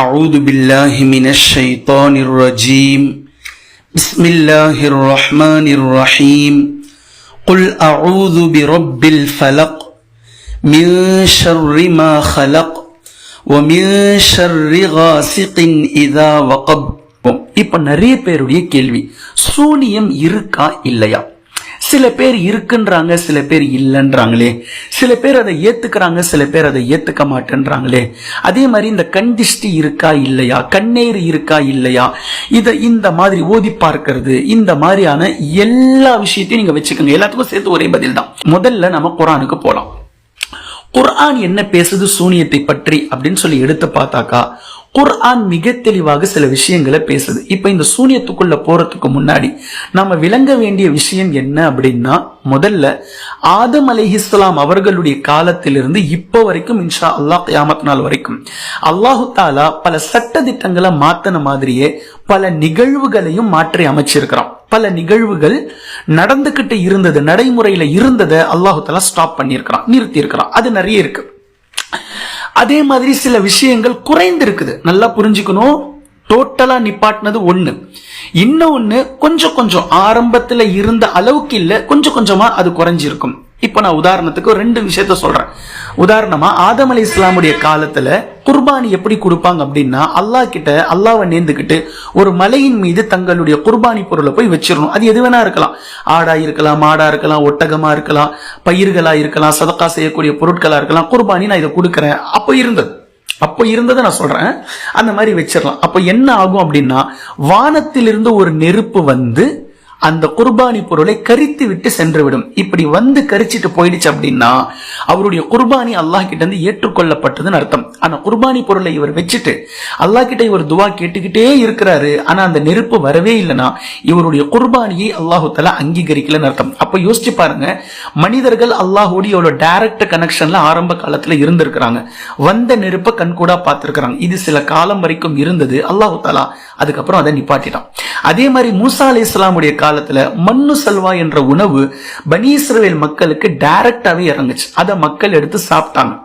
أعوذ بالله من الشيطان الرجيم بسم الله الرحمن الرحيم قل أعوذ برب الفلق من شر ما خلق ومن شر غاسق إذا وقب இப்ப நிறைய பேருடைய கேள்வி சூனியம் இருக்கா இல்லையா சில பேர் இருக்குன்றாங்க சில பேர் இல்லைன்றாங்களே. சில பேர் அதை ஏத்துக்கிறாங்க சில பேர் அதை ஏத்துக்க மாட்டேன்றாங்களே. அதே மாதிரி இந்த கண் திஷ்டி இருக்கா இல்லையா? கண்ணீர் இருக்கா இல்லையா? இதை இந்த மாதிரி ஓதி பார்க்கிறது இந்த மாதிரியான எல்லா விஷயத்தையும் நீங்க வச்சுக்கோங்க. எல்லாத்துக்கும் சேர்த்து ஒரே பதில் தான். முதல்ல நம்ம குரானுக்கு போலாம். குர்ஆன் என்ன பேசுது சூனியத்தை பற்றி அப்படின்னு சொல்லி எடுத்து பார்த்தாக்கா குர்ஆன் மிக தெளிவாக சில விஷயங்களை பேசுது. இப்ப இந்த சூனியத்துக்குள்ள போறதுக்கு முன்னாடி நம்ம விளங்க வேண்டிய விஷயம் என்ன அப்படின்னா முதல்ல ஆதம் அலைஹிஸ்லாம் அவர்களுடைய காலத்திலிருந்து இப்போ வரைக்கும் இன்ஷா அல்லாஹ் கியாமத் நாள் வரைக்கும் அல்லாஹு தாலா பல சட்ட திட்டங்களை மாத்தின மாதிரியே பல நிகழ்வுகளையும் மாற்றி அமைச்சிருக்கிறான். பல நிகழ்வுகள் நடந்துகிட்டு இருந்தது நடைமுறையில இருந்ததை அல்லாஹு தாலா ஸ்டாப் பண்ணியிருக்கிறான் நிறுத்தி இருக்கிறான் அது நிறைய இருக்கு. அதே மாதிரி சில விஷயங்கள் குறைந்திருக்குது. நல்லா புரிஞ்சுக்கணும். டோட்டலா நிப்பாட்டினது ஒண்ணு. இன்னொன்னு கொஞ்சம் கொஞ்சம் ஆரம்பத்துல இருந்த அளவுக்கு இல்ல கொஞ்சம் கொஞ்சமா அது குறைஞ்சிருக்கும். இப்போ நான் உதாரணத்துக்கு ரெண்டு விஷயத்த சொல்றேன். உதாரணமா ஆதம் அலி இஸ்லாமுடைய காலத்துல குர்பானி எப்படி கொடுப்பாங்க அப்படின்னா அல்லாஹ் கிட்ட அல்லாவை நேர்ந்துக்கிட்டு ஒரு மலையின் மீது தங்களுடைய குர்பானி பொருளை போய் வச்சிடணும். அது எது வேணா இருக்கலாம். ஆடா இருக்கலாம் மாடா இருக்கலாம் ஒட்டகமா இருக்கலாம் பயிர்களா இருக்கலாம் சதக்கா செய்யக்கூடிய பொருட்களா இருக்கலாம். குர்பானி நான் இதை கொடுக்குறேன். அப்போ இருந்தது. அப்போ இருந்ததை நான் சொல்றேன். அந்த மாதிரி வச்சிடலாம். அப்போ என்ன ஆகும் அப்படின்னா வானத்திலிருந்து ஒரு நெருப்பு வந்து அந்த குர்பானி பொருளை கரித்து விட்டு சென்றுவிடும். இப்படி வந்து கரிச்சிட்டு போயிடுச்சு அப்படின்னா அவருடைய குர்பானி அல்லாஹ் கிட்ட இருந்து ஏற்றுக்கொள்ளப்பட்டதுன்னு அர்த்தம். ஆனா குர்பானி பொருளை இவர் வச்சுட்டு அல்லாஹ் கிட்ட இவர் துவா கேட்டுக்கிட்டே இருக்கிறாரு. ஆனா அந்த நெருப்பு வரவே இல்லைன்னா இவருடைய குர்பானியை அல்லாஹு தலா அங்கீகரிக்கலன்னு அர்த்தம். அப்ப யோசிச்சு பாருங்க மனிதர்கள் அல்லாஹோடு எவ்வளவு டைரக்ட் கனெக்ஷன்ல ஆரம்ப காலத்துல இருந்திருக்கிறாங்க. வந்த நெருப்பை கண்கூடா பார்த்திருக்கிறாங்க. இது சில காலம் வரைக்கும் இருந்தது. அல்லாஹு தலா அதுக்கப்புறம் அதை நிப்பாட்டிட்டான். அதே மாதிரி மூசா அலி இஸ்லாமுடைய காலத்துல மண்ணு சல்வா என்ற உணவு பனீஸ்ரவேல் மக்களுக்கு டைரக்டாவே இறங்குச்சு. அதை மக்கள் எடுத்து சாப்பிட்டாங்க.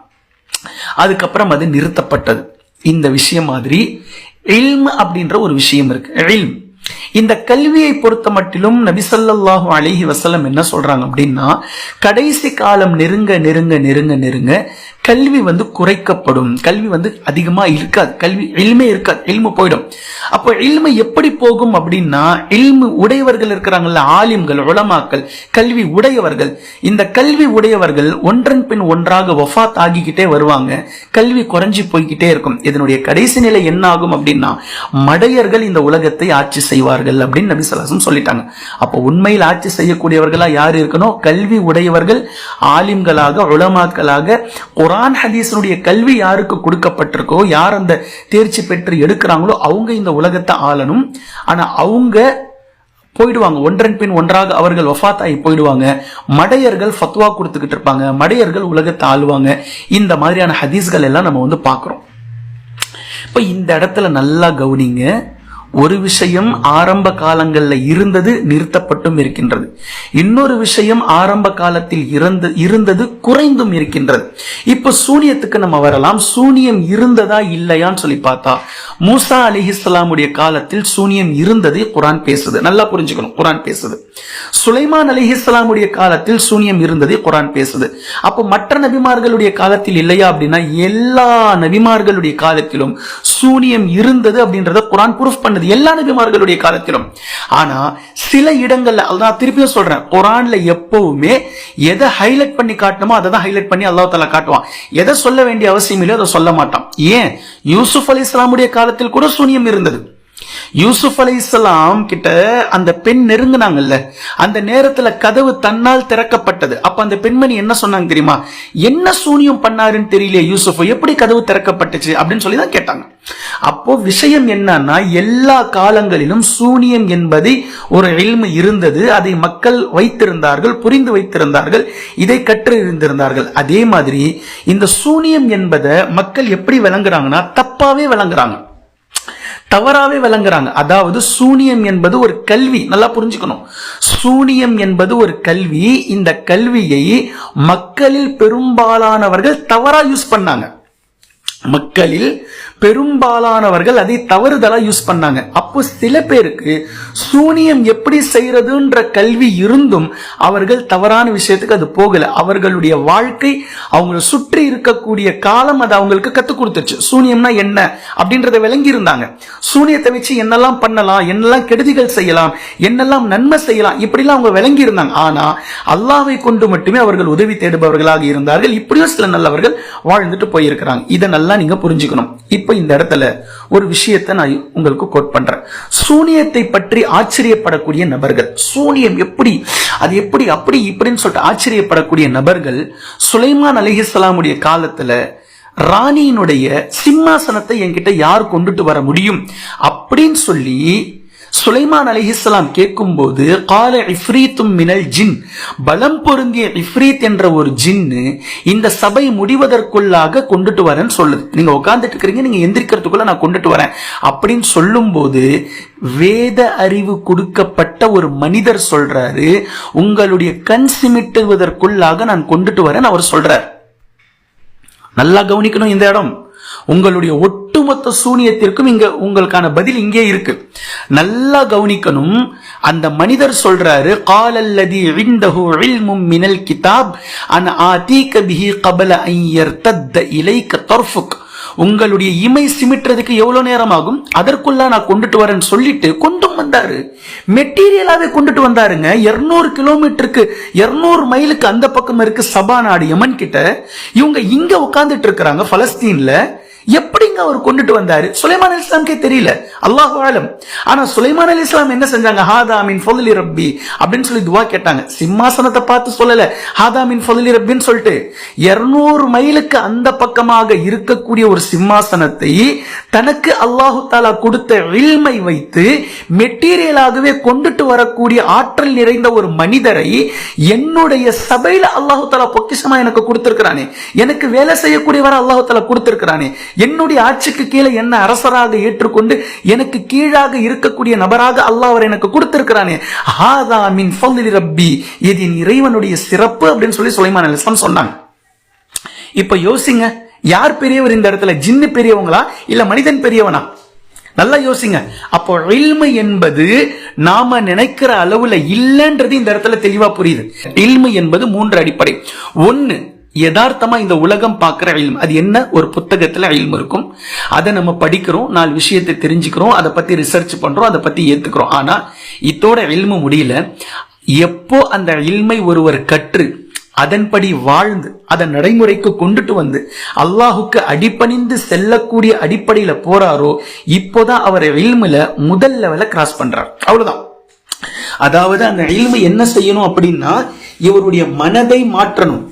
அதுக்கப்புறம் அது நிறுத்தப்பட்டது. இந்த விஷயம் மாதிரி இல்ம் அப்படின்ற ஒரு விஷயம் இருக்கு. இல்ம். இந்த கல்வியை பொறுத்த மட்டிலும் நபிசல்லாஹு அலிஹி வசலம் என்ன சொல்றாங்க அப்படின்னா கடைசி காலம் நெருங்க நெருங்க நெருங்க நெருங்க கல்வி வந்து குறைக்கப்படும். கல்வி வந்து அதிகமா இருக்காது. கல்வி எளிமை இருக்காது. எளிமை போயிடும். அப்போ எளிமை எப்படி போகும் அப்படின்னா எளிமை உடையவர்கள் இருக்கிறாங்கல்ல ஆலிம்கள் உளமாக்கள் கல்வி உடையவர்கள். இந்த கல்வி உடையவர்கள் ஒன்றன் பின் ஒன்றாக வஃபாத் ஆகிக்கிட்டே வருவாங்க. கல்வி குறைஞ்சி போய்கிட்டே இருக்கும். இதனுடைய கடைசி நிலை என்ன ஆகும் அப்படின்னா மடையர்கள் இந்த உலகத்தை ஆட்சி செய்வார்கள் அப்படின்னு நபி சொல்லாசம் சொல்லிட்டாங்க. அப்போ உண்மையில் ஆட்சி செய்யக்கூடியவர்களாக யார் இருக்கணும்? கல்வி உடையவர்கள் ஆலிம்களாக உளமாக்களாக குரான் ஹதீஸனுடைய கல்வி யாருக்கு கொடுக்கப்பட்டிருக்கோ யார் அந்த தேர்ச்சி பெற்று எடுக்கிறாங்களோ அவங்க இந்த உலகத்தை ஆளணும். ஆனால் அவங்க போயிடுவாங்க. ஒன்றன் பின் ஒன்றாக அவர்கள் வஃத் ஆகி போயிடுவாங்க. மடையர்கள் ஃபத்வா கொடுத்துக்கிட்டு இருப்பாங்க. மடையர்கள் உலகத்தை ஆளுவாங்க. இந்த மாதிரியான ஹதீஸ்கள் எல்லாம் நம்ம வந்து பார்க்குறோம். இப்போ இந்த இடத்துல நல்லா கவனிங்க. ஒரு விஷயம் ஆரம்ப காலங்களில் இருந்தது நிறுத்தப்பட்டும் இருக்கின்றது. இன்னொரு விஷயம் ஆரம்ப காலத்தில் இறந்து இருந்தது குறைந்தும் இருக்கின்றது. இப்ப சூனியத்துக்கு நம்ம வரலாம். சூனியம் இருந்ததா இல்லையான்னு சொல்லி பார்த்தா மூசா அலிஹிஸ்லாமுடைய காலத்தில் சூனியம் இருந்தது குரான் பேசுது. நல்லா புரிஞ்சுக்கணும் குரான் பேசுது. சுலைமான் அலிஹிஸ்லாமுடைய காலத்தில் சூனியம் இருந்தது குரான் பேசுது. அப்போ மற்ற நபிமார்களுடைய காலத்தில் இல்லையா அப்படின்னா எல்லா நபிமார்களுடைய காலத்திலும் சூனியம் இருந்தது அப்படின்றத குரான் ப்ரூஃப் பண்ண பண்ணது எல்லா நபிமார்களுடைய காலத்திலும். ஆனா சில இடங்கள்ல நான் திருப்பியும் சொல்றேன் குரான்ல எப்பவுமே எதை ஹைலைட் பண்ணி காட்டணுமோ அதை தான் ஹைலைட் பண்ணி அல்லா தலா காட்டுவான். எதை சொல்ல வேண்டிய அவசியம் இல்லையோ அதை சொல்ல மாட்டான். ஏன்? யூசுப் அலி இஸ்லாமுடைய காலத்தில் கூட சூனியம் இருந்தது. யூசுப் அலி இஸ்லாம் கிட்ட அந்த பெண் நெருங்கினாங்கல்ல. அந்த நேரத்துல கதவு தன்னால் திறக்கப்பட்டது. அப்ப அந்த பெண்மணி என்ன சொன்னாங்க தெரியுமா? என்ன சூனியம் பண்ணாருன்னு தெரியல யூசுப் எப்படி கதவு திறக்கப்பட்டுச்சு அப்படின்னு சொல்லி தான் கேட்டாங்க. அப்போ விஷயம் என்னன்னா எல்லா காலங்களிலும் சூனியம் என்பது ஒரு எல்மு இருந்தது. அதை மக்கள் வைத்திருந்தார்கள் புரிந்து வைத்திருந்தார்கள் இதை கற்று இருந்திருந்தார்கள் அதே மாதிரி இந்த சூனியம் என்பதை மக்கள் எப்படி விளங்குறாங்கன்னா தப்பாவே விளங்குறாங்க. தவறாவே விளங்குறாங்க. அதாவது சூனியம் என்பது ஒரு கல்வி. நல்லா புரிஞ்சுக்கணும். சூனியம் என்பது ஒரு கல்வி. இந்த கல்வியை மக்களில் பெரும்பாலானவர்கள் தவறா யூஸ் பண்ணாங்க. மக்களில் பெரும்பாலானவர்கள் அதை தவறுதலா யூஸ் பண்ணாங்க. அப்போ சில பேருக்கு சூனியம் எப்படி செய்யறதுன்ற கல்வி இருந்தும் அவர்கள் தவறான விஷயத்துக்கு அது போகல. அவர்களுடைய வாழ்க்கை அவங்களை சுற்றி இருக்கக்கூடிய காலம் அது அவங்களுக்கு கத்துக் கொடுத்துச்சு. சூனியம்னா என்ன அப்படின்றத விளங்கி இருந்தாங்க. சூனியத்தை வச்சு என்னெல்லாம் பண்ணலாம் என்னெல்லாம் கெடுதிகள் செய்யலாம் என்னெல்லாம் நன்மை செய்யலாம் இப்படிலாம் அவங்க விளங்கி இருந்தாங்க. ஆனா அல்லாவை கொண்டு மட்டுமே அவர்கள் உதவி தேடுபவர்களாக இருந்தார்கள். இப்படியும் சில நல்லவர்கள் வாழ்ந்துட்டு போயிருக்கிறாங்க. இதை நல்லா நீங்க புரிஞ்சுக்கணும். இப்ப இந்த இடத்துல ஒரு விஷயத்தை நான் உங்களுக்கு கோட் பண்றேன். சூனியத்தை பற்றி ஆச்சரியப்படக்கூடிய நபர்கள் சூனியம் எப்படி அது எப்படி அப்படி இப்படின்னு சொல்லிட்டு ஆச்சரியப்படக்கூடிய நபர்கள் சுலைமான் அலிஹிஸ்லாமுடைய காலத்துல ராணியினுடைய சிம்மாசனத்தை என்கிட்ட யார் கொண்டுட்டு வர முடியும் அப்படின்னு சொல்லி சுலைமான் அலிஹிஸ்லாம் கேட்கும்போது கால இஃப்ரீத்தும் மினல் ஜின். பலம் பொருந்திய இஃப்ரீத் என்ற ஒரு ஜின்னு இந்த சபை முடிவதற்குள்ளாக கொண்டுட்டு வரேன்னு சொல்லுது. நீங்க உட்கார்ந்துட்டு இருக்கிறீங்க நீங்க எந்திரிக்கிறதுக்குள்ள நான் கொண்டுட்டு வரேன் அப்படின்னு சொல்லும்போது வேத அறிவு கொடுக்கப்பட்ட ஒரு மனிதர் சொல்றாரு உங்களுடைய கண் சிமிட்டுவதற்குள்ளாக நான் கொண்டுட்டு வரேன் அவர் சொல்றார். நல்லா கவனிக்கணும் இந்த இடம். உங்களுடைய ஒட்டுமொத்த சூனியத்திற்கும் இங்க உங்களுக்கான பதில் இங்கே இருக்கு. நல்லா கவனிக்கணும். அந்த மனிதர் சொல்றாரு காலல்லதி இந்தஹு இல்மும் மினல் கிதாப் அன் ஆதீக பிஹி கபல ஐயர் தத்த இலைக்க தொர்ஃபுக். உங்களுடைய இமை சிமிட்டுறதுக்கு எவ்வளவு நேரம் ஆகும் அதற்குள்ளா நான் கொண்டுட்டு வரேன்னு சொல்லிட்டு கொண்டும் வந்தாரு. மெட்டீரியலாவே கொண்டுட்டு வந்தாருங்க. இருநூறு கிலோமீட்டருக்கு இருநூறு மைலுக்கு அந்த பக்கம் இருக்கு சபா நாடு யமன் கிட்ட. இவங்க இங்க உட்கார்ந்துட்டு இருக்கிறாங்க பலஸ்தீன்ல. எப்படிங்க அவர் கொண்டுட்டு வந்தாரு? சுலைமான் அலி இஸ்லாம்கே தெரியல. அல்லாஹ் ஆலம். ஆனா சுலைமான் அலி இஸ்லாம் என்ன செஞ்சாங்க? ஹாதா மின் ஃபதுலி ரப்பி அப்படின்னு சொல்லி துவா கேட்டாங்க. சிம்மாசனத்தை பார்த்து சொல்லல. ஹாதா மின் ஃபதுலி ரப்பின்னு சொல்லிட்டு. இருநூறு மைலுக்கு அந்த பக்கமாக இருக்கக்கூடிய ஒரு சிம்மாசனத்தை தனக்கு அல்லாஹு தாலா கொடுத்த இல்மை வைத்து மெட்டீரியலாகவே கொண்டுட்டு வரக்கூடிய ஆற்றல் நிறைந்த ஒரு மனிதரை என்னுடைய சபையில அல்லாஹு தாலா பொக்கிஷமா எனக்கு கொடுத்திருக்கிறானே. எனக்கு வேலை செய்யக்கூடியவரை அல்லாஹு தாலா கொடுத்திருக்கிறானே. என்னுடைய ஆட்சிக்கு கீழே என்ன அரசராக ஏற்றுக்கொண்டு எனக்கு கீழாக இருக்கக்கூடிய நபராக அல்லாஹ் அவர் எனக்கு கொடுத்திருக்கிறானே? ஹாதா மின் ஃபضل ரப்பி. இது என் இறைவனுடைய சிறப்பு அப்படின்னு சொல்லி சுலைமான் அலிஸ்லாம் சொன்னாங்க. இப்ப யோசிங்க யார் பெரியவர் இந்த இடத்துல? ஜின்னு பெரியவங்களா? இல்ல மனிதன் பெரியவனா? நல்லா யோசிங்க. அப்போ இல்மு என்பது நாம நினைக்கிற அளவுல இல்லைன்றது இந்த இடத்துல தெளிவா புரியுது. இல்மு என்பது மூன்று அடிப்படை. ஒன்னு யதார்த்தமா இந்த உலகம் பார்க்குற இல்ம் அது என்ன? ஒரு புத்தகத்தில் இல்ம் இருக்கும். அதை நம்ம படிக்கிறோம் நாலு விஷயத்தை தெரிஞ்சுக்கிறோம் அதை பத்தி ரிசர்ச் பண்றோம் அதை பத்தி ஏத்துக்கிறோம். ஆனா இதோட இல்மு முடியல. எப்போ அந்த இல்மை ஒருவர் கற்று அதன்படி வாழ்ந்து அதை நடைமுறைக்கு கொண்டுட்டு வந்து அல்லாஹுக்கு அடிபணிந்து செல்லக்கூடிய அடிப்படையில போறாரோ இப்போதான் அவர் இல்முல முதல் லெவல கிராஸ் பண்றார். அவ்வளவுதான். அதாவது அந்த இல்மு என்ன செய்யணும் அப்படின்னா இவருடைய மனதை மாற்றணும்.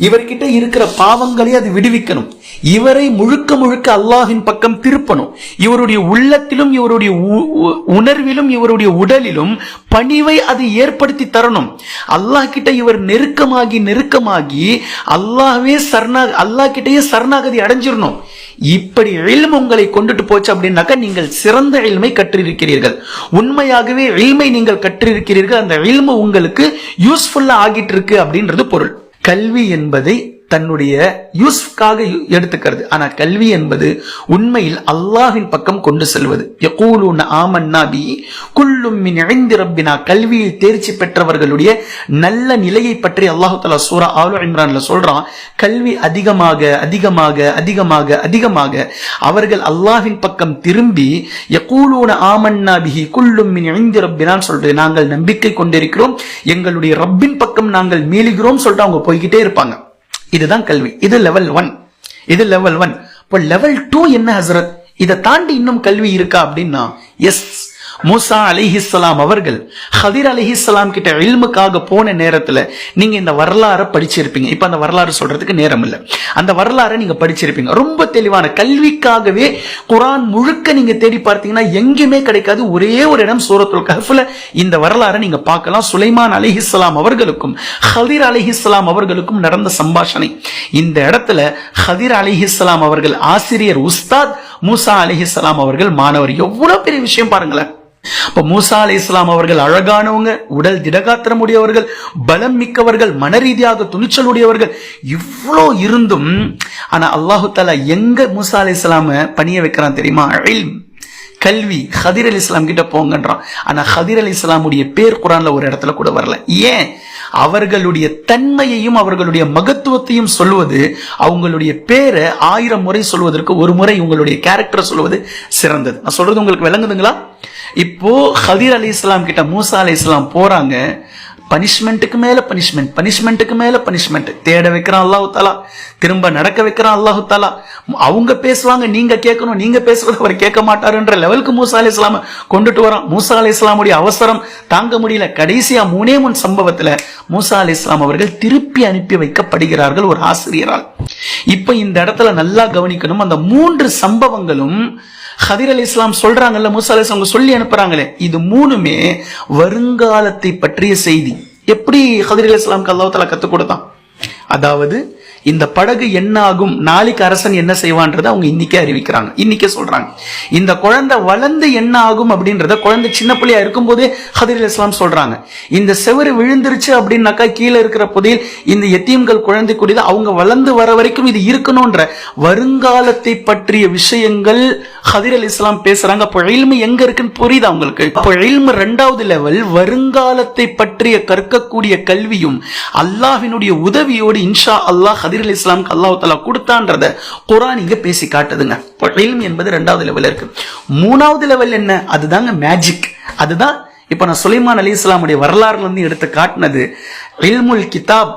இவர்கிட்ட இருக்கிற பாவங்களை அது விடுவிக்கணும். இவரை முழுக்க முழுக்க அல்லாஹின் பக்கம் திருப்பணும். இவருடைய உள்ளத்திலும் இவருடைய உ- உ- உணர்விலும் இவருடைய உடலிலும் பணிவை அது ஏற்படுத்தி தரணும். அல்லாஹ் கிட்ட இவர் நெருக்கமாகி நெருக்கமாகி அல்லாஹ்வே சரணா அல்லாஹ் கிட்டயே சரணாகதி அடைஞ்சிடணும். இப்படி இல்மு உங்களை கொண்டுட்டு போச்சு அப்படின்னாக்கா நீங்கள் சிறந்த இல்மை கற்றிருக்கிறீர்கள். உண்மையாகவே இல்மை நீங்கள் கற்றிருக்கிறீர்கள். அந்த இல்மு உங்களுக்கு யூஸ்ஃபுல்லா ஆகிட்டு இருக்கு அப்படின்றது பொருள். கல்வி என்பதை தன்னுடைய யூஸ்ஃப்காக எடுத்துக்கிறது. ஆனா கல்வி என்பது உண்மையில் அல்லாஹின் பக்கம் கொண்டு செல்வது. ஆமன்னா பி குல்லும் மின் இணைந்து ரப்பினா. கல்வியில் தேர்ச்சி பெற்றவர்களுடைய நல்ல நிலையை பற்றி அல்லாஹு தலா சூரா ஆலு இம்ரான்ல சொல்றான். கல்வி அதிகமாக அதிகமாக அதிகமாக அதிகமாக அவர்கள் அல்லாஹின் பக்கம் திரும்பி யகூலூன ஆமன்னா பிஹி குல்லும் மின் இணைந்து ரப்பினான்னு சொல்றது நாங்கள் நம்பிக்கை கொண்டிருக்கிறோம். எங்களுடைய ரப்பின் பக்கம் நாங்கள் மீளுகிறோம் சொல்லிட்டு அவங்க போய்கிட்டே இருப்பாங்க. இதுதான் கல்வி. இது லெவல் ஒன் இது லெவல் ஒன் இப்போ லெவல் டூ என்ன ஹசரத்? இதை தாண்டி இன்னும் கல்வி இருக்கா அப்படின்னா எஸ் மூசா அலிஹிஸ்லாம் அவர்கள் ஹதிர் அலிஹிஸ்லாம் கிட்ட இல்முக்காக போன நேரத்தில் நீங்கள் இந்த வரலாறை படிச்சிருப்பீங்க. இப்போ அந்த வரலாறு சொல்றதுக்கு நேரம் இல்லை. அந்த வரலாறை நீங்கள் படிச்சிருப்பீங்க. ரொம்ப தெளிவான கல்விக்காகவே குரான் முழுக்க நீங்கள் தேடி பார்த்தீங்கன்னா எங்கேயுமே கிடைக்காது. ஒரே ஒரு இடம் சூரத்துல் கஹ்ஃப்ல இந்த வரலாறை நீங்கள் பார்க்கலாம். சுலைமான் அலிஹிஸ்லாம் அவர்களுக்கும் ஹதிர் அலிஹிஸ்லாம் அவர்களுக்கும் நடந்த சம்பாஷணை. இந்த இடத்துல ஹதிர் அலிஹிஸ்லாம் அவர்கள் ஆசிரியர் உஸ்தாத் மூசா அலிஹிஸ்லாம் அவர்கள் மாணவர். எவ்வளவு பெரிய விஷயம் பாருங்களேன். இப்போ மூசா அலி இஸ்லாம் அவர்கள் அழகானவங்க உடல் திடகாத்திரம் உடையவர்கள் பலம் மிக்கவர்கள் மன ரீதியாக துணிச்சல் உடையவர்கள் இவ்வளோ இருந்தும் ஆனா அல்லாஹு தாலா எங்க மூசா அலி இஸ்லாம பணிய வைக்கிறான் தெரியுமா? அழில் கல்வி ஹதீர் அலி இஸ்லாம் கிட்ட போங்கன்றான். ஆனா ஹதீர் அலி இஸ்லாமுடைய பேர் குரான்ல ஒரு இடத்துல கூட வரல. ஏன்? அவர்களுடைய தன்மையையும் அவர்களுடைய மகத்துவத்தையும் சொல்வது அவங்களுடைய பேரை ஆயிரம் முறை சொல்வதற்கு ஒரு முறை உங்களுடைய கேரக்டரை சொல்வது சிறந்தது. நான் சொல்றது உங்களுக்கு விளங்குதுங்களா? இப்போ ஹதீர் அலி இஸ்லாம் கிட்ட மூசா அலி இஸ்லாம் போறாங்க. பனிஷ்மெண்ட்டுக்கு மேல பனிஷ்மெண்ட் பனிஷ்மெண்ட்டுக்கு மேல பனிஷ்மெண்ட். தேட வைக்கிறான் அல்லாஹு தாலா திரும்ப நடக்க வைக்கிறான் அல்லாஹு தாலா அவங்க பேசுவாங்க நீங்க கேட்கணும் நீங்க பேசுறது அவர் கேட்க மாட்டாருன்ற லெவலுக்கு மூசா அலி இஸ்லாம கொண்டுட்டு வரான். மூசா அலி இஸ்லாமுடைய அவசரம் தாங்க முடியல. கடைசியா மூணே முன் சம்பவத்துல மூசா அலி இஸ்லாம் அவர்கள் திருப்பி அனுப்பி வைக்கப்படுகிறார்கள் ஒரு ஆசிரியரால். இப்ப இந்த இடத்துல நல்லா கவனிக்கணும். அந்த மூன்று சம்பவங்களும் ஹதீர் அலி இஸ்லாம் சொல்றாங்கல்ல மூசா அலி இஸ்லாம் சொல்லி அனுப்புறாங்களே. இது மூணுமே வருங்காலத்தை பற்றிய செய்தி. எப்படி ஹதீர் அலி இஸ்லாம்க்கு அல்லாஹ் கத்துக் கொடுத்தான்? அதாவது இந்த படகு என்ன ஆகும் நாளைக்கு அரசன் என்ன செய்வான்றத அவங்க இன்னைக்கே அறிவிக்கிறாங்க. இன்னைக்கே சொல்றாங்க. இந்த குழந்தை வளர்ந்து என்ன ஆகும் அப்படின்றத குழந்தை சின்ன பிள்ளையா இருக்கும்போதே ஹதிர் அலி இஸ்லாம் சொல்றாங்க. இந்த செவரு விழுந்துருச்சு அப்படின்னாக்கா கீழே இருக்கிற புதையில் இந்த எத்தீம்கள் குழந்தை கூடியது அவங்க வளர்ந்து வர வரைக்கும் இது இருக்கணும்ன்ற வருங்காலத்தை பற்றிய விஷயங்கள் ஹதிர் அலி இஸ்லாம் பேசுறாங்க. அப்போ இல்மு எங்க இருக்குன்னு புரியுது அவங்களுக்கு அப்போ இல்மு ரெண்டாவது லெவல் வருங்காலத்தை பற்றிய கற்கக்கூடிய கல்வியும் அல்லாஹினுடைய உதவியோடு இன்ஷா அல்லாஹ் ஹதீர் அலி இஸ்லாம்க்கு கொடுத்தான்றத குரான் இங்க பேசி காட்டுதுங்க. இல்ம் என்பது ரெண்டாவது லெவல் இருக்கு. மூணாவது லெவல் என்ன? அதுதாங்க மேஜிக் அதுதான் இப்போ நான் சுலைமான் அலி இஸ்லாமுடைய வரலாறுல இருந்து எடுத்து காட்டினது. இல்முல் கிதாப்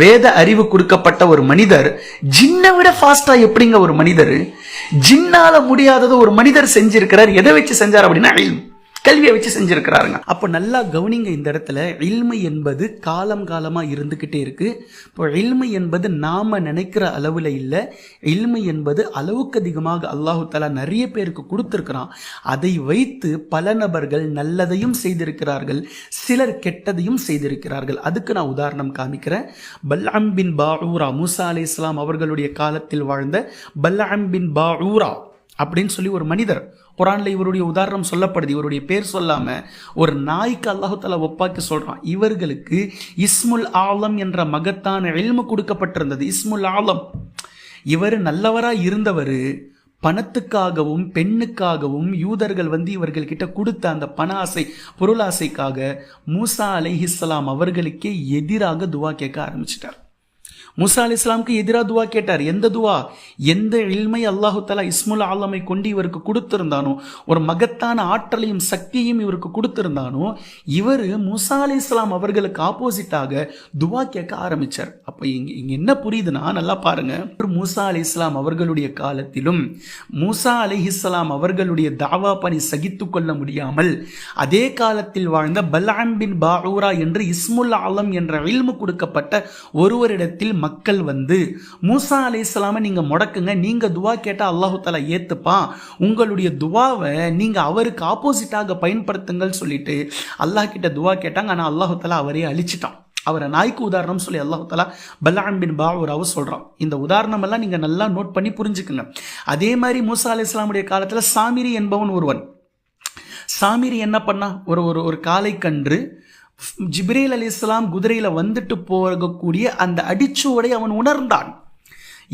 வேத அறிவு கொடுக்கப்பட்ட ஒரு மனிதர் ஜின்னை விட ஃபாஸ்டா எப்படிங்க ஒரு மனிதர்? ஜின்னால முடியாதது ஒரு மனிதர் செஞ்சிருக்கிறார். எதை வச்சு செஞ்சார் அப்படின்னா கல்வியை வச்சு செஞ்சிருக்கிறாருங்க. அப்போ நல்லா கவனிங்க இந்த இடத்துல இல்மை என்பது காலம் காலமாக இருந்துக்கிட்டே இருக்கு. இப்போ இல்மை என்பது நாம நினைக்கிற அளவில் இல்லை. இல்மை என்பது அளவுக்கு அதிகமாக அல்லாஹு தலா நிறைய பேருக்கு கொடுத்திருக்கிறான். அதை வைத்து பல நபர்கள் நல்லதையும் செய்திருக்கிறார்கள் சிலர் கெட்டதையும் செய்திருக்கிறார்கள். அதுக்கு நான் உதாரணம் காமிக்கிறேன். பல்லாம் பின் பாரூரா மூசா அலி இஸ்லாம் அவர்களுடைய காலத்தில் வாழ்ந்த பல்லாம் பின் பாரூரா அப்படின்னு சொல்லி ஒரு மனிதர் குரானில் இவருடைய உதாரணம் சொல்லப்படுது. இவருடைய பேர் சொல்லாமல் ஒரு நாய்க்கு அல்லாஹு ஒப்பாக்கி சொல்கிறான் இவர்களுக்கு இஸ்முல் ஆலம் என்ற மகத்தான எல்மு கொடுக்கப்பட்டிருந்தது. இஸ்முல் ஆலம். இவர் நல்லவராக இருந்தவர் பணத்துக்காகவும் பெண்ணுக்காகவும் யூதர்கள் வந்து இவர்கள்கிட்ட கொடுத்த அந்த பண ஆசை பொருளாசைக்காக மூசா அலைஹிஸ்ஸலாம் அவர்களுக்கே எதிராக துவா கேட்க ஆரம்பிச்சிட்டார். முசா அலி இஸ்லாமுக்கு எதிராக துவா கேட்டார். எந்த துவா? எந்த இல்மை அல்லாஹு தலா இஸ்முல் ஆலமை கொண்டு இவருக்கு கொடுத்திருந்தானோ ஒரு மகத்தான ஆற்றலையும் சக்தியையும் இவருக்கு கொடுத்திருந்தானோ இவர் முசா அலி இஸ்லாம் அவர்களுக்கு ஆப்போசிட்டாக துவா கேட்க ஆரம்பிச்சார். அப்போ இங்கே இங்கே என்ன புரியுதுன்னா நல்லா பாருங்க. மூசா அலி இஸ்லாம் அவர்களுடைய காலத்திலும் மூசா அலி இஸ்லாம் அவர்களுடைய தாவா பணி சகித்து கொள்ள முடியாமல் அதே காலத்தில் வாழ்ந்த பல்ஆம் பின் என்று இஸ்முல் ஆலம் என்ற இல்மு கொடுக்கப்பட்ட ஒருவரிடத்தில் மக்கள் வந்து மூசா அலி இஸ்லாமை நீங்கள் முடக்குங்க நீங்கள் துவா கேட்டால் அல்லாஹு தாலா ஏற்றுப்பான் உங்களுடைய துவாவை நீங்கள் அவருக்கு ஆப்போசிட்டாக பயன்படுத்துங்கள் சொல்லிட்டு அல்லாஹ் கிட்ட துவா கேட்டாங்க. ஆனால் அல்லாஹு தாலா அவரே அழிச்சிட்டான். அவரை நாய்க்கு உதாரணம் சொல்லி அல்லாஹு தாலா பல்லான் பின் பாவூராவை சொல்கிறான் இந்த உதாரணம் எல்லாம் நல்லா நோட் பண்ணி புரிஞ்சுக்குங்க. அதே மாதிரி மூசா அலி இஸ்லாமுடைய காலத்தில் சாமிரி என்பவன் ஒருவன். சாமிரி என்ன பண்ணா? ஒரு ஒரு ஒரு காளைக்கன்று ஜிப்ரேல் அலி இஸ்லாம் குதிரையில் வந்துட்டு போகக்கூடிய அந்த அடிச்சுவடை அவன் உணர்ந்தான்.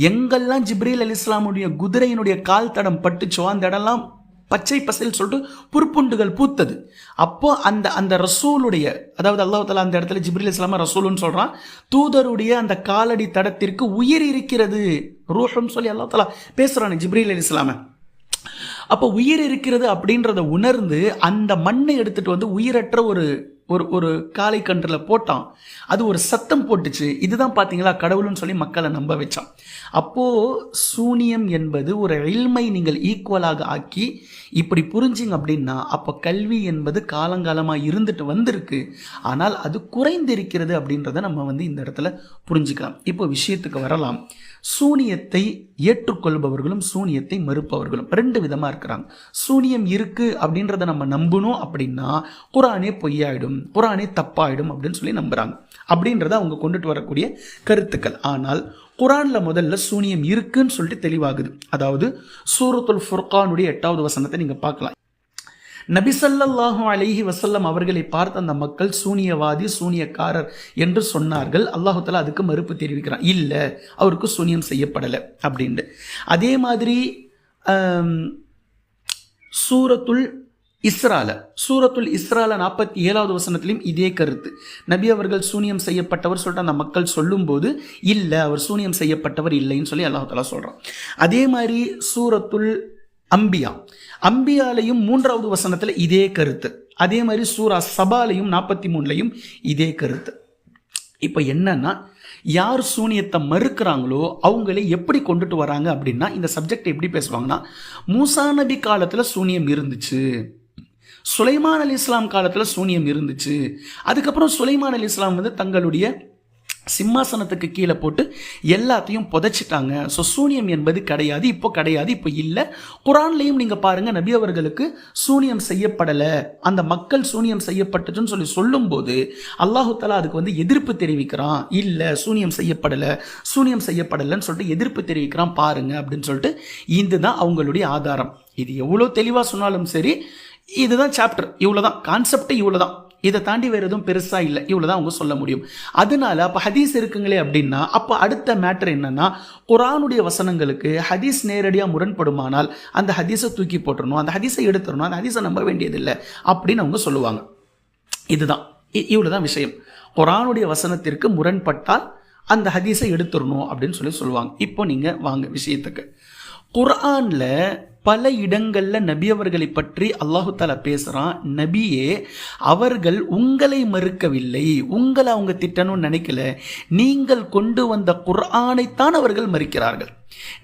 எங்கெல்லாம் ஜிப்ரேல் அலி இஸ்லாமுடைய குதிரையினுடைய கால் தடம் பட்டுச்சோ அந்த இடம்லாம் பச்சை பசையில் சொல்லிட்டு புற்புண்டுகள் பூத்தது. அப்போ அந்த அந்த ரசூலுடைய அதாவது அல்லாஹ் அந்த இடத்துல ஜிப்ரில் இஸ்லாம ரசூலுன்னு சொல்கிறான் தூதருடைய அந்த காலடி தடத்திற்கு உயிர் இருக்கிறது. ரூஹம் சொல்லி அல்லாஹ் தலா பேசுறானு ஜிப்ரீல் அலி இஸ்லாம அப்போ உயிர் இருக்கிறது அப்படின்றத உணர்ந்து அந்த மண்ணை எடுத்துட்டு வந்து உயிரற்ற ஒரு ஒரு ஒரு காளை கன்றில் போட்டான். அது ஒரு சத்தம் போட்டுச்சு. இதுதான் பார்த்தீங்களா கடவுள்னு சொல்லி மக்களை நம்ப வச்சான். அப்போது சூனியம் என்பது ஒரு இல்மை நீங்கள் ஈக்குவலாக ஆக்கி இப்படி புரிஞ்சிங்க அப்படின்னா அப்போ கல்வி என்பது காலங்காலமாக இருந்துட்டு வந்திருக்கு. ஆனால் அது குறைந்திருக்கிறது அப்படின்றத நம்ம வந்து இந்த இடத்துல புரிஞ்சுக்கலாம். இப்போ விஷயத்துக்கு வரலாம். சூனியத்தை ஏற்றுக்கொள்பவர்களும் சூனியத்தை மறுப்பவர்களும். ரெண்டு விதமாக இருக்கிறாங்க. சூனியம் இருக்குது அப்படின்றத நம்ம நம்பணும் அப்படின்னா குரானே பொய்யாயிடும் குரானே தப்பாயிடும் அப்படின்னு சொல்லி நம்புகிறாங்க அப்படின்றத அவங்க கொண்டுட்டு வரக்கூடிய கருத்துக்கள். ஆனால் குரானில் முதல்ல சூனியம் இருக்குன்னு சொல்லிட்டு தெளிவாகுது. அதாவது சூரத்துல் ஃபுர்கானுடைய எட்டாவது வசனத்தை நீங்கள் பார்க்கலாம். நபிசல்லாஹு அலிஹி வசல்லம் அவர்களை பார்த்த அந்த மக்கள் சூனியவாதி சூனியக்காரர் என்று சொன்னார்கள். அல்லாஹு தாலா அதுக்கு மறுப்பு தெரிவிக்கிறான். இல்லை அவருக்கு சூனியம் செய்யப்படலை அப்படின்ட்டு. அதே மாதிரி சூரத்துல் இஸ்ரால சூரத்துல் இஸ்ரால நாற்பத்தி ஏழாவது வசனத்திலையும் இதே கருத்து. நபி அவர்கள் சூனியம் செய்யப்பட்டவர் சொல்லிட்டு அந்த மக்கள் சொல்லும்போது இல்லை அவர் சூனியம் செய்யப்பட்டவர் இல்லைன்னு சொல்லி அல்லாஹ் சொல்கிறான் அதே மாதிரி சூரத்துல் அம்பியா. அம்பியாலையும் மூன்றாவது வசனத்தில் இதே கருத்து. அதே மாதிரி சூரா சபாலையும் நாற்பத்தி மூணுலையும் இதே கருத்து. இப்போ என்னன்னா யார் சூனியத்தை மறுக்கிறாங்களோ அவங்களே எப்படி கொண்டுட்டு வராங்க அப்படின்னா இந்த சப்ஜெக்ட் எப்படி பேசுவாங்கன்னா மூசா நபி காலத்தில் சூனியம் இருந்துச்சு. சுலைமான் அலி இஸ்லாம் காலத்தில் சூனியம் இருந்துச்சு. அதுக்கப்புறம் சுலைமான் அலி இஸ்லாம் வந்து தங்களுடைய சிம்மாசனத்துக்கு கீழே போட்டு எல்லாத்தையும் புதைச்சிட்டாங்க. ஸோ சூனியம் என்பது கிடையாது இப்போ கிடையாது இப்போ இல்லை. குரான்லேயும் நீங்கள் பாருங்கள் நபி அவர்களுக்கு சூனியம் செய்யப்படலை. அந்த மக்கள் சூனியம் செய்யப்பட்டதுன்னு சொல்லி சொல்லும்போது அல்லாஹு அதுக்கு வந்து எதிர்ப்பு தெரிவிக்கிறான். இல்லை சூனியம் செய்யப்படலை சூனியம் செய்யப்படலைன்னு சொல்லிட்டு எதிர்ப்பு தெரிவிக்கிறான் பாருங்க அப்படின்னு சொல்லிட்டு இதுதான் அவங்களுடைய ஆதாரம். இது எவ்வளோ தெளிவாக சொன்னாலும் சரி இதுதான் சாப்டர் இவ்வளோதான் கான்செப்டே இவ்வளோதான் இதை தாண்டி வேறு எதுவும் பெருசாக இல்லை. இவ்வளோ தான் அவங்க சொல்ல முடியும். அதனால அப்போ ஹதீஸ் இருக்குங்களே அப்படின்னா அப்போ அடுத்த மேட்டர் என்னன்னா குரானுடைய வசனங்களுக்கு ஹதீஸ் நேரடியாக முரண்படுமானால் அந்த ஹதீஸை தூக்கி போட்டுடணும் அந்த ஹதீஸை எடுத்துடணும் அந்த ஹதீஸை நம்ப வேண்டியதில்லை அப்படின்னு அவங்க சொல்லுவாங்க. இதுதான். இ- இவ்வளவுதான் விஷயம். குரானுடைய வசனத்திற்கு முரண்பட்டால் அந்த ஹதீஸை எடுத்துடணும் அப்படின்னு சொல்லி சொல்லுவாங்க. இப்போ நீங்கள் வாங்க விஷயத்துக்கு. குரானில் பல இடங்களில் நபி அவர்களை பற்றி அல்லாஹு தாலா பேசுகிறான் நபியே அவர்கள் உங்களை மறுக்கவில்லை. உங்களை அவங்க திட்டணும்னு நினைக்கல. நீங்கள் கொண்டு வந்த குர்ஆனைத்தான் அவர்கள் மறுக்கிறார்கள்.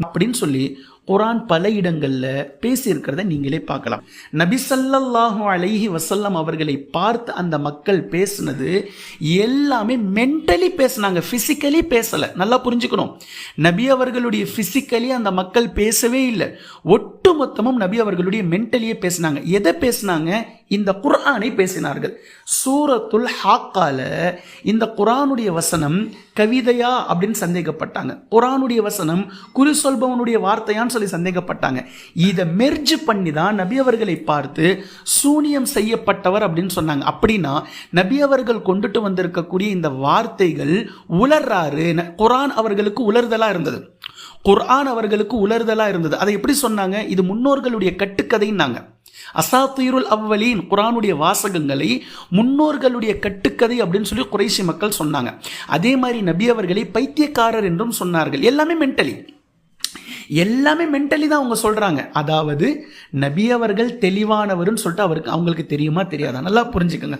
அப்படின்னு சொல்லி குரான் பல இடங்களில் பேசியிருக்கிறத நீங்களே பார்க்கலாம். நபி ஸல்லல்லாஹு அலைஹி வசல்லம் அவர்களை பார்த்து அந்த மக்கள் பேசுனது எல்லாமே மென்டலி பேசுனாங்க ஃபிசிக்கலி பேசலை. நல்லா புரிஞ்சுக்கணும். நபி அவர்களுடைய ஃபிசிக்கலி அந்த மக்கள் பேசவே இல்லை. ஒட்டு மொத்தமும் நபி அவர்களுடைய மென்டலியே பேசினாங்க. எதை பேசினாங்க? இந்த குர்ஆனை பேசினார்கள். சூரத்துல் ஹாக்கால இந்த குரானுடைய வசனம் கவிதையா அப்படின்னு சந்தேகப்பட்டாங்க. குரானுடைய வசனம் குறி சொல்பவனுடைய வார்த்தையான்னு சொல்லி சந்தேகப்பட்டாங்க. இதை மெர்ஜ் பண்ணி தான் நபி அவர்களை பார்த்து சூனியம் செய்யப்பட்டவர் அப்படின்னு சொன்னாங்க. அப்படின்னா நபி அவர்கள் கொண்டுட்டு வந்திருக்கக்கூடிய இந்த வார்த்தைகள் உலர்றாரு. ந- அவர்களுக்கு உலர்தலா இருந்தது. குர்ஆன் அவர்களுக்கு உலர்தலாக இருந்தது. அதை எப்படி சொன்னாங்க? இது முன்னோர்களுடைய கட்டுக்கதைன்னாங்க. அசாத்தீருல் அவ்வலீன் குரானுடைய வாசகங்களை முன்னோர்களுடைய கட்டுக்கதை அப்படின்னு சொல்லி குறைசி மக்கள் சொன்னாங்க. அதே மாதிரி நபி அவர்களை பைத்தியக்காரர் என்றும் சொன்னார்கள். எல்லாமே மென்டலி எல்லாமே மென்டலி தான் அவங்க சொல்கிறாங்க அதாவது நபி அவர்கள் தெளிவானவர்னு சொல்லிட்டு அவருக்கு அவங்களுக்கு தெரியுமா தெரியாதா? நல்லா புரிஞ்சுக்கோங்க.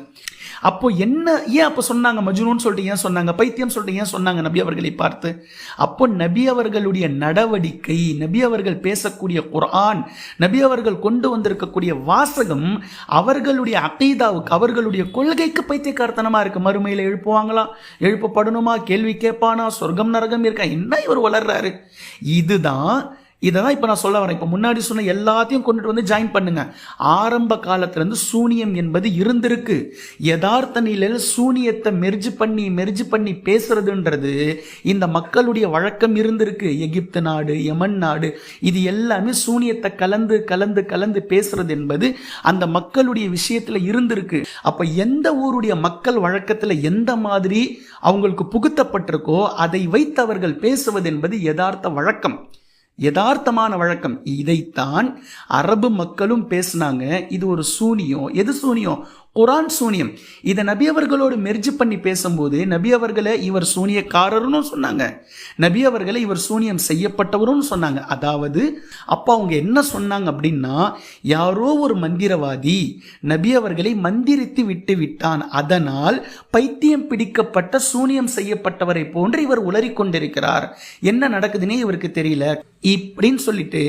அப்போ என்ன ஏன் அப்போ சொன்னாங்க மஜ்னூன்னு சொல்லிட்டு ஏன் சொன்னாங்க? பைத்தியம் சொல்லிட்டு ஏன் சொன்னாங்க நபி அவர்களை பார்த்து? அப்போ நபி அவர்களுடைய நடவடிக்கை நபி அவர்கள் பேசக்கூடிய குரான் நபி அவர்கள் கொண்டு வந்திருக்கக்கூடிய வாசகம் அவர்களுடைய அகைதாவுக்கு அவர்களுடைய கொள்கைக்கு பைத்தியக்காரத்தனமாக இருக்கு. மறுமையில் எழுப்புவாங்களாம் எழுப்பப்படணுமா? கேள்வி கேட்பானா? சொர்க்கம் நரகம் இருக்கா? என்ன இவர் வளர்றாரு? இதுதான் இதை தான் இப்போ நான் சொல்ல வரேன். இப்போ முன்னாடி சொன்ன எல்லாத்தையும் கொண்டுட்டு வந்து ஜாயின் பண்ணுங்க. ஆரம்ப காலத்துலேருந்து சூனியம் என்பது இருந்திருக்கு. யதார்த்த நிலையில் சூனியத்தை மெர்ஜு பண்ணி மெர்ஜு பண்ணி பேசுறதுன்றது இந்த மக்களுடைய வழக்கம் இருந்திருக்கு. எகிப்து நாடு யமன் நாடு இது எல்லாமே சூனியத்தை கலந்து கலந்து கலந்து பேசுறது என்பது அந்த மக்களுடைய விஷயத்தில் இருந்திருக்கு. அப்போ எந்த ஊருடைய மக்கள் வழக்கத்தில் எந்த மாதிரி அவங்களுக்கு புகுத்தப்பட்டிருக்கோ அதை வைத்து அவர்கள் பேசுவது என்பது யதார்த்த வழக்கம். யதார்த்தமான வழக்கம். இதைத்தான் அரபு மக்களும் பேசுனாங்க. இது ஒரு சூனியம். எது சூனியம்? குரான் சூனியம். இதை நபி அவர்களோடு மெர்ஜி பண்ணி பேசும்போது நபி அவர்களை இவர் சூனியக்காரர்னு சொன்னாங்க. நபி அவர்களை இவர் சூனியம் செய்யப்பட்டவரும் சொன்னாங்க. அதாவது அப்போ அவங்க என்ன சொன்னாங்க அப்படின்னா யாரோ ஒரு மந்திரவாதி நபி அவர்களை மந்திரித்து விட்டு விட்டான். அதனால் பைத்தியம் பிடிக்கப்பட்ட சூனியம் செய்யப்பட்டவரை போன்று இவர் உளறிக் கொண்டிருக்கிறார் என்ன நடக்குதுன்னே இவருக்கு தெரியல. இப்படின்னு சொல்லிட்டு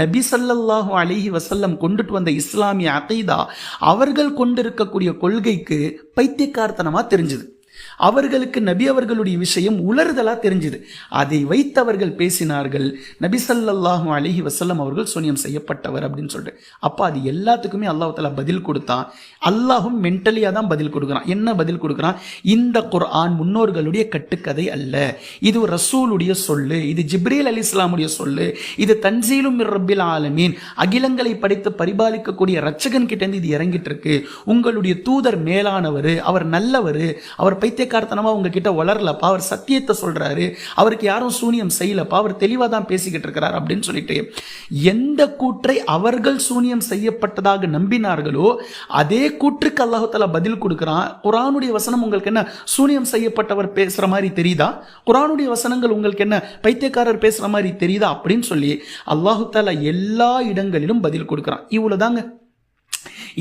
நபி ஸல்லல்லாஹு அலிஹி வசல்லம் கொண்டுட்டு வந்த இஸ்லாமிய அகைதா அவர்கள் கொண்டிருக்க இருக்கக்கூடிய கொள்கைக்கு பைத்தியக்காரத்தனமா தெரிஞ்சுது. அவர்களுக்கு நபி அவர்களுடைய விஷயம் உலறுதலாக தெரிஞ்சுது. அதை வைத்து அவர்கள் பேசினார்கள். நபி சல்லாஹூ அலைஹி வசல்லம் அவர்கள் சூனியம் செய்யப்பட்டவர் அப்படின்னு சொல்லிட்டு. அப்போ அது எல்லாத்துக்குமே அல்லாஹால பதில் கொடுத்தான். அல்லாஹும் மென்டலியாக தான் பதில் கொடுக்குறான். என்ன பதில் கொடுக்குறான்? இந்த குர்ஆன் முன்னோர்களுடைய கட்டுக்கதை அல்ல. இது ரசூலுடைய சொல்லு. இது ஜிப்ரீல் அலி இஸ்லாமுடைய சொல்லு. இது தன்சீலும் ரப்பில் ஆலமீன். அகிலங்களை படைத்து பரிபாலிக்கக்கூடிய ரட்சகன் கிட்டேருந்து இது இறங்கிட்டு இருக்கு. உங்களுடைய தூதர் மேலானவர் அவர் நல்லவர் அவர் பைத்தியக்காரத்தனமா உங்ககிட்ட வளரலப்பா அவர் சத்தியத்தை சொல்றாரு. அவருக்கு யாரும் சூனியம் செய்யலப்பா அவர் தெளிவாக தான் பேசிக்கிட்டு இருக்கிறார் அப்படின்னு சொல்லிட்டு எந்த கூற்றை அவர்கள் சூனியம் செய்யப்பட்டதாக நம்பினார்களோ அதே கூற்றுக்கு அல்லாஹு பதில் கொடுக்குறான். குரானுடைய வசனம் உங்களுக்கு என்ன? சூனியம் செய்யப்பட்டவர் பேசுற மாதிரி தெரியுதா? குரானுடைய வசனங்கள் உங்களுக்கு என்ன? பைத்தியக்காரர் பேசுகிற மாதிரி தெரியுதா? அப்படின்னு சொல்லி அல்லாஹு தாலா எல்லா இடங்களிலும் பதில் கொடுக்குறான். இவ்வளோதாங்க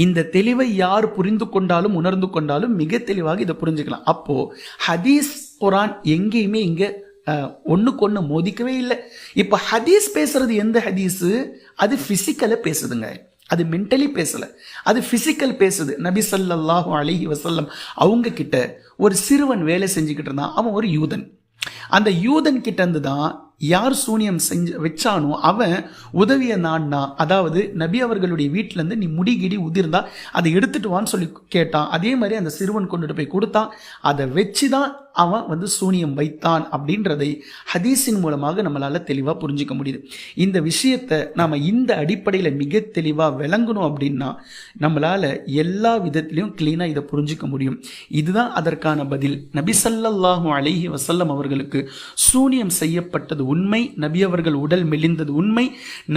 இந்த தெளிவை யார் புரிந்து கொண்டாலும் உணர்ந்து கொண்டாலும் மிக தெளிவாக இதை புரிஞ்சுக்கலாம். அப்போ ஹதீஸ் குரான் எங்கேயுமே இங்க ஒன்றுக்கு ஒன்று மோதிக்கவே இல்லை. இப்போ ஹதீஸ் பேசுறது எந்த ஹதீஸு? அது ஃபிசிக்கலை பேசுதுங்க. அது மென்டலி பேசலை. அது ஃபிசிக்கல் பேசுது. நபி ஸல்லல்லாஹு அலிஹி வசல்லம் அவங்க கிட்ட ஒரு சிறுவன் வேலை செஞ்சுக்கிட்டு இருந்தான். அவன் ஒரு யூதன். அந்த யூதன் கிட்ட இருந்து தான் யார் சூனியம் செஞ்சு வச்சானோ அவன் உதவியை நாடினா அதாவது நபி அவர்களுடைய வீட்டிலேருந்து நீ முடிகிடி உதிர்ந்தா அதை எடுத்துட்டு வான்னு சொல்லி கேட்டான். அதே மாதிரி அந்த சிறுவன் கொண்டுட்டு போய் கொடுத்தான். அதை வச்சு தான் அவன் வந்து சூனியம் வைத்தான் அப்படின்றதை ஹதீஸின் மூலமாக நம்மளால் தெளிவாக புரிஞ்சுக்க முடியுது. இந்த விஷயத்தை நாம் இந்த அடிப்படையில் மிக தெளிவாக விளங்கணும் அப்படின்னா நம்மளால் எல்லா விதத்திலையும் கிளீனாக இதை புரிஞ்சிக்க முடியும். இதுதான் அதற்கான பதில். நபி சல்லாஹூ அலைஹி வசல்லம் அவர்களுக்கு சூனியம் செய்யப்பட்டது உண்மை நபி அவர்கள் உடல் மெலிந்தது உண்மை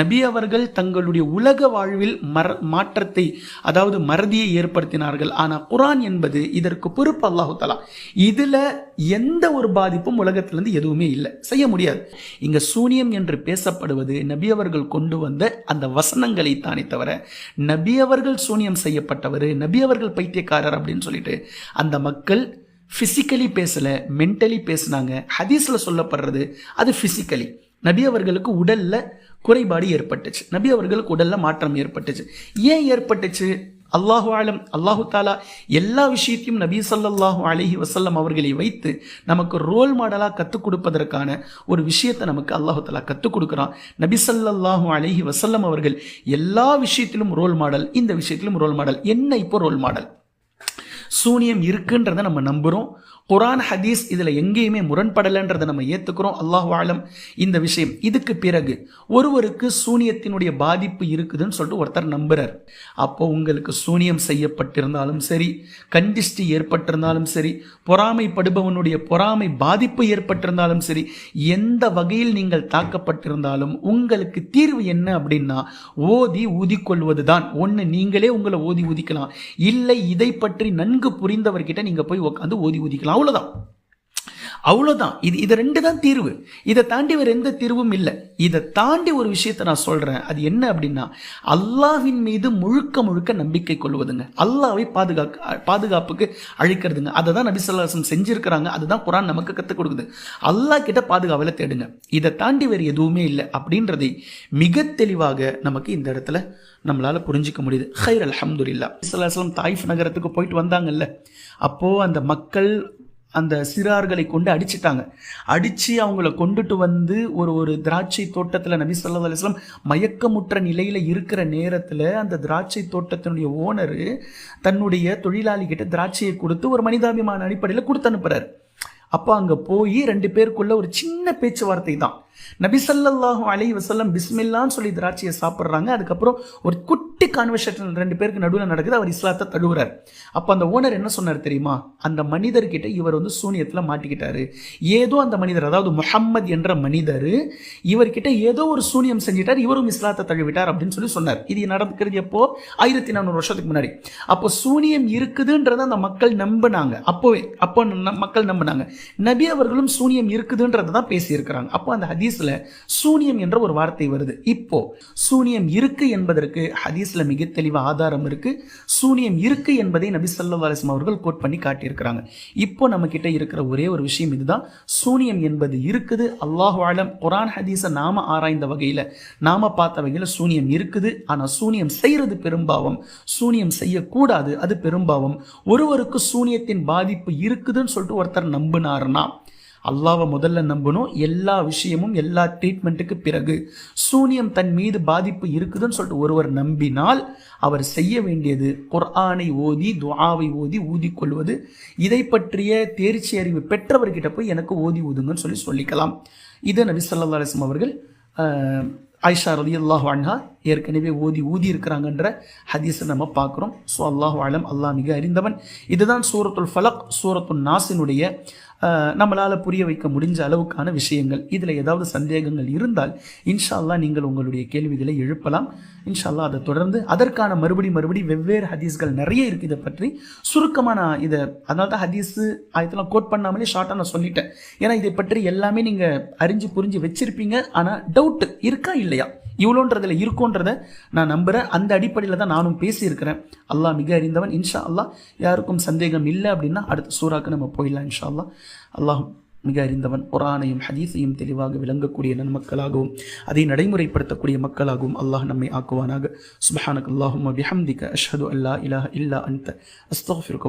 நபி அவர்கள் தங்களுடைய உலக வாழ்வில் மர மாற்றத்தை அதாவது மறதியை ஏற்படுத்தினார்கள். ஆனால் குரான் என்பது இதற்கு பொறுப்பு அல்லாஹு தலா இதில் எந்த ஒரு பாதிப்பும் உலகத்திலேருந்து எதுவுமே இல்லை. செய்ய முடியாது. இங்கே சூனியம் என்று பேசப்படுவது நபி அவர்கள் கொண்டு வந்த அந்த வசனங்களை தானே தவிர நபி அவர்கள் சூனியம் செய்யப்பட்டவர் நபி அவர்கள் பைத்தியக்காரர் அப்படின்னு சொல்லிட்டு அந்த மக்கள் ஃபிசிக்கலி பேசல மென்டலி பேசுனாங்க. ஹதீஸில் சொல்லப்படுறது அது ஃபிசிக்கலி நபி அவர்களுக்கு உடலில் குறைபாடு ஏற்பட்டுச்சு. நபி அவர்களுக்கு உடலில் மாற்றம் ஏற்பட்டுச்சு. ஏன் ஏற்பட்டுச்சு? அல்லாஹு ஆலம் அல்லாஹு தாலா எல்லா விஷயத்தையும் நபி சல்லாஹூ அலைஹி வசல்லம் அவர்களை வைத்து நமக்கு ரோல் மாடலாக கற்றுக் கொடுப்பதற்கான ஒரு விஷயத்தை நமக்கு அல்லாஹு தாலா கற்றுக் கொடுக்குறான். நபி சல்லாஹூ அலைஹி வசல்லம் அவர்கள் எல்லா விஷயத்திலும் ரோல் மாடல் இந்த விஷயத்திலும் ரோல் மாடல் என்ன இப்போ ரோல் மாடல்? சூனியம் இருக்குன்றதை நம்ம நம்புகிறோம் குரான் ஹதீஸ் இதில் எங்கேயுமே முரண்படலைன்றதை நம்ம ஏற்றுக்கிறோம் அல்லாஹ் ஆலம் இந்த விஷயம். இதுக்கு பிறகு ஒருவருக்கு சூனியத்தினுடைய பாதிப்பு இருக்குதுன்னு சொல்லிட்டு ஒருத்தர் நம்புறார். அப்போ உங்களுக்கு சூனியம் செய்யப்பட்டிருந்தாலும் சரி கண்டிஷ்டி ஏற்பட்டிருந்தாலும் சரி பொறாமைப்படுபவனுடைய பொறாமை பாதிப்பு ஏற்பட்டிருந்தாலும் சரி எந்த வகையில் நீங்கள் தாக்கப்பட்டிருந்தாலும் உங்களுக்கு தீர்வு என்ன அப்படின்னா ஓதி ஊதிக்கொள்வது தான் ஒன்று நீங்களே உங்களை ஓதி ஊதிக்கலாம். இல்லை இதை பற்றி நன்கு புரிந்தவர்கிட்ட நீங்கள் போய் உட்காந்து ஓதி ஊதிக்கலாம். அவ்வளோதான் அவ்வளோதான் இது இது ரெண்டு தான் தீர்வு. இதை தாண்டி வேறு எந்த தீர்வும் இல்லை. இதை தாண்டி ஒரு விஷயத்தை நான் சொல்கிறேன் அது என்ன அப்படின்னா அல்லாஹ்வின் மீது முழுக்க முழுக்க நம்பிக்கை கொள்வதுங்க. அல்லாவை பாதுகாக்க பாதுகாப்புக்கு அழிக்கிறதுங்க. அதை தான் நபி செஞ்சுருக்கிறாங்க. அதுதான் குரான் நமக்கு கற்றுக் கொடுக்குது. அல்லாஹ் கிட்ட பாதுகாவலை தேடுங்க. இதை தாண்டி வேறு எதுவுமே இல்லை அப்படின்றதை மிக தெளிவாக நமக்கு இந்த இடத்துல நம்மளால் புரிஞ்சிக்க முடியுது. ஹைர் அலமதுல்லா சொல்லாஸ்லாம் தாய்ஃப் நகரத்துக்கு போயிட்டு வந்தாங்கல்ல. அப்போது அந்த மக்கள் அந்த சிறார்களை கொண்டு அடிச்சிட்டாங்க. அடித்து அவங்கள கொண்டுட்டு வந்து ஒரு ஒரு திராட்சை தோட்டத்தில் நபி சொல்லா அலிஸ்லாம் மயக்கமுற்ற நிலையில் இருக்கிற நேரத்தில் அந்த திராட்சை தோட்டத்தினுடைய ஓனரு தன்னுடைய தொழிலாளிகிட்ட திராட்சையை கொடுத்து ஒரு மனிதாபிமான அடிப்படையில் கொடுத்து அனுப்புகிறார் அப்போ அங்கே போய் ரெண்டு பேருக்குள்ள ஒரு சின்ன பேச்சுவார்த்தை தான். நபிசல்லாஹு அலி வசல்லம் பிஸ்மில்லான்னு சொல்லி திராட்சையை சாப்பிட்றாங்க. அதுக்கப்புறம் ஒரு குட்டி கான்வர்சேஷன் ரெண்டு பேருக்கு நடுவில் நடக்குது. அவர் இஸ்லாத்தை தழுவுறார். அப்போ அந்த ஓனர் என்ன சொன்னார் தெரியுமா? அந்த மனிதர்கிட்ட இவர் வந்து சூனியத்தில் மாட்டிக்கிட்டாரு. ஏதோ அந்த மனிதர் அதாவது முஹம்மது என்ற மனிதர் இவர்கிட்ட ஏதோ ஒரு சூனியம் செஞ்சிட்டார். இவரும் இஸ்லாத்தை தழுவிட்டார் அப்படின்னு சொல்லி சொன்னார். இது நடக்கிறது எப்போ? ஆயிரத்தி நானூறு வருஷத்துக்கு முன்னாடி. அப்போ சூனியம் இருக்குதுன்றதை அந்த மக்கள் நம்பினாங்க. அப்போவே அப்போ மக்கள் நம்பினாங்க. நபி அவர்களும் சூனியம் இருக்குதுன்றதை தான் பேசியிருக்கிறாங்க. அப்போ அந்த ஹதீஸ் ஹதீஸில் சூனியம் என்ற ஒரு வார்த்தை வருது. இப்போ சூனியம் இருக்கு என்பதற்கு ஹதீஸ்ல மிக தெளிவாக ஆதாரம் இருக்கு. சூனியம் இருக்கு என்பதை நபி ஸல்லல்லாஹு அவர்கள் கோட் பண்ணி காட்டியிருக்கிறாங்க. இப்போ நம்ம கிட்ட இருக்கிற ஒரே ஒரு விஷயம் இதுதான். சூனியம் என்பது இருக்குது. அல்லாஹு ஆலம் குரான் ஹதீஸை நாம ஆராய்ந்த வகையில நாம பார்த்த வகையில் சூனியம் இருக்குது. ஆனா சூனியம் செய்யறது பெரும்பாவம் சூனியம் செய்யக்கூடாது அது பெரும்பாவம். ஒருவருக்கு சூனியத்தின் பாதிப்பு இருக்குதுன்னு சொல்லிட்டு ஒருத்தர் நம்பினார்னா அல்லாவை முதல்ல நம்பணும் எல்லா விஷயமும் எல்லா ட்ரீட்மெண்ட்டுக்கு பிறகு. சூனியம் தன் மீது பாதிப்பு இருக்குதுன்னு சொல்லிட்டு ஒருவர் நம்பினால் அவர் செய்ய வேண்டியது குர்ஆனை ஓதி துஆவை ஓதி ஊதிக்கொள்வது இதை பற்றிய தேர்ச்சி அறிவு பெற்றவர்கிட்ட போய் எனக்கு ஓதி ஊதுங்கன்னு சொல்லி சொல்லிக்கலாம். இது நபி சொல்லா அலிஸ்லாம் அவர்கள் ஐஷா ஆயிஷா ரலியல்லாஹு அன்ஹா ஏற்கனவே ஓதி ஊதி இருக்கிறாங்கன்ற ஹதீஸை நம்ம பார்க்குறோம். ஸோ அல்லாஹ் அலம் அல்லாஹ் மிக அறிந்தவன். இதுதான் சூரத்துல் ஃபலக் சூரத்துல் நாசினுடைய நம்மளால் புரிய வைக்க முடிஞ்ச அளவுக்கான விஷயங்கள். இதில் ஏதாவது சந்தேகங்கள் இருந்தால் இன்ஷால்லா நீங்கள் உங்களுடைய கேள்விகளை எழுப்பலாம். இன்ஷா அல்லாஹ் அதை தொடர்ந்து அதற்கான மறுபடி மறுபடி வெவ்வேறு ஹதீஸ்கள் நிறைய இருக்குது இதை பற்றி. சுருக்கமாக நான் இதை அதனால தான் ஹதீஸு ஆயத்தெல்லாம் கோட் பண்ணாமலே ஷார்ட்டாக நான் சொல்லிட்டேன். ஏன்னா இதை பற்றி எல்லாமே நீங்கள் அறிஞ்சு புரிஞ்சு வச்சிருப்பீங்க. ஆனால் டவுட் இருக்கா இல்லையா? இவ்வளோன்றதில் இருக்கும்ன்றத நான் நம்புகிறேன் அந்த அடிப்படையில் தான் நானும் பேசியிருக்கிறேன். அல்லாஹ் மிக அறிந்தவன். இன்ஷா அல்லாஹ் யாருக்கும் சந்தேகம் இல்லை அப்படின்னா அடுத்த சூறாக்கு நம்ம போயிடலாம் இன்ஷா அல்லாஹ் அல்லாஹ் மிக அறிந்தவன். குரானையும் ஹதீஸையும் தெளிவாக விளங்கக்கூடிய நன்மக்களாகவும் அதை நடைமுறைப்படுத்தக்கூடிய மக்களாகவும் அல்லாஹ் நம்மை ஆக்குவானாக. சுபஹானக் அல்லாஹும் பிஹம்திக. அஷ்ஹது அல்லா இலாஹ இல்லா அந்த அஸ்தக்ஃபிருக்க